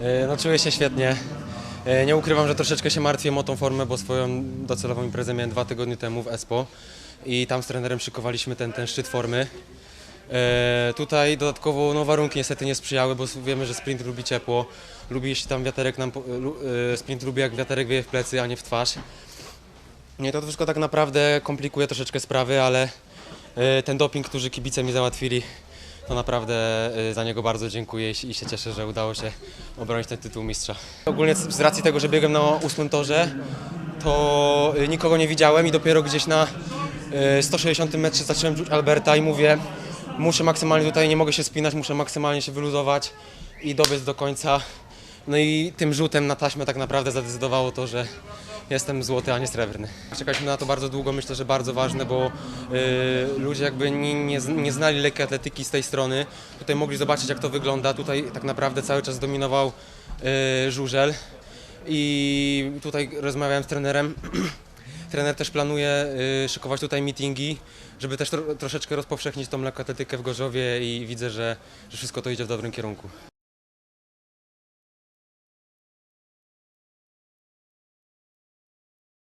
E, No czuję się świetnie. E, Nie ukrywam, że troszeczkę się martwię o tą formę, bo swoją docelową imprezę miałem dwa tygodnie temu w Espo i tam z trenerem szykowaliśmy ten, ten szczyt formy. E, Tutaj dodatkowo no, warunki niestety nie sprzyjały, bo wiemy, że sprint lubi ciepło, lubi jeśli tam wiaterek nam, sprint lubi jak wiaterek wieje w plecy, a nie w twarz. Nie, to wszystko tak naprawdę komplikuje troszeczkę sprawy, ale ten doping, który kibice mi załatwili, to naprawdę e, za niego bardzo dziękuję i się cieszę, że udało się obronić ten tytuł mistrza. Ogólnie z racji tego, że biegłem na ósmym torze, to e, nikogo nie widziałem i dopiero gdzieś na e, 160 metrze zacząłem czuć Alberta i mówię, muszę maksymalnie tutaj, nie mogę się spinać, muszę maksymalnie się wyluzować i dobiec do końca. No i tym rzutem na taśmę tak naprawdę zadecydowało to, że jestem złoty, a nie srebrny. Czekaliśmy na to bardzo długo, myślę, że bardzo ważne, bo y, ludzie jakby nie, nie, nie znali lekkiej atletyki z tej strony. Tutaj mogli zobaczyć jak to wygląda. Tutaj tak naprawdę cały czas dominował y, żużel i tutaj rozmawiałem z trenerem. Trener też planuje y, szykować tutaj meetingi, żeby też tro, troszeczkę rozpowszechnić tą lekkoatletykę w Gorzowie i widzę, że, że wszystko to idzie w dobrym kierunku.